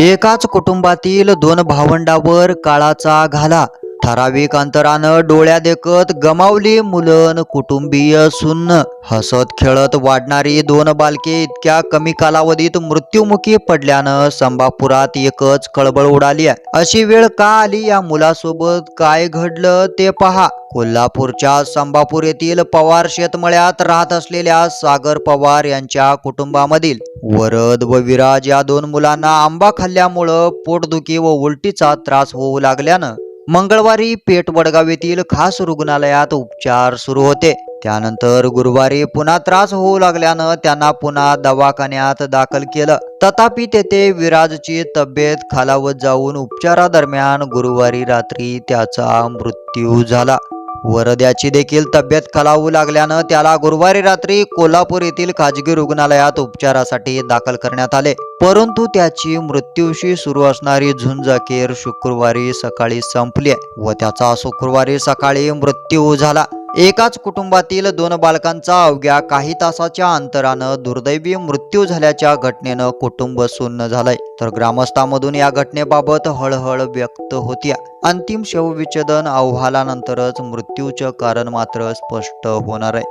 एकाच कुटुंबातील दोन भावंडावर काळाचा घाला. ठराविक अंतरानं डोळ्या देखत गमावली मुलं कुटुंबीय सुन्न. हसत खेळत वाढणारी दोन बालके इतक्या कमी कालावधीत मृत्युमुखी पडल्यानं संभापुरात एकच कळबळ उडाली आहे. अशी वेळ का आली या मुलासोबत? काय घडलं ते पहा. कोल्हापूरच्या संभापूर येथील पवार शेतमळ्यात राहत असलेल्या सागर पवार यांच्या कुटुंबामधील वरद व विराज या दोन मुलांना आंबा खाल्ल्यामुळं पोटदुखी व उलटीचा त्रास होऊ लागल्यानं मंगळवारी पेठ वडगाव येथील खास रुग्णालयात उपचार सुरू होते. त्यानंतर गुरुवारी पुन्हा त्रास होऊ लागल्यानं त्यांना पुन्हा दवाखान्यात दाखल केलं. तथापि तेथे विराजची तब्येत खालावत जाऊन उपचारादरम्यान गुरुवारी रात्री त्याचा मृत्यू झाला. वरद्याची देखील तब्येत खालावू लागल्यानं त्याला गुरुवारी रात्री कोल्हापूर येथील खाजगी रुग्णालयात उपचारासाठी दाखल करण्यात आले. परंतु त्याची मृत्यूशी सुरू असणारी झुंज अखेर शुक्रवारी सकाळी संपली व त्याचा शुक्रवारी सकाळी मृत्यू झाला. एकाच कुटुंबातील दोन बालकांचा अवघ्या काही तासाच्या अंतरानं दुर्दैवी मृत्यू झाल्याच्या घटनेनं कुटुंब सुन्न झालंय. तर ग्रामस्थांमधून या घटनेबाबत हळहळ व्यक्त होत्या. अंतिम शवविच्छेदन अहवालानंतरच मृत्यूचं कारण मात्र स्पष्ट होणार आहे.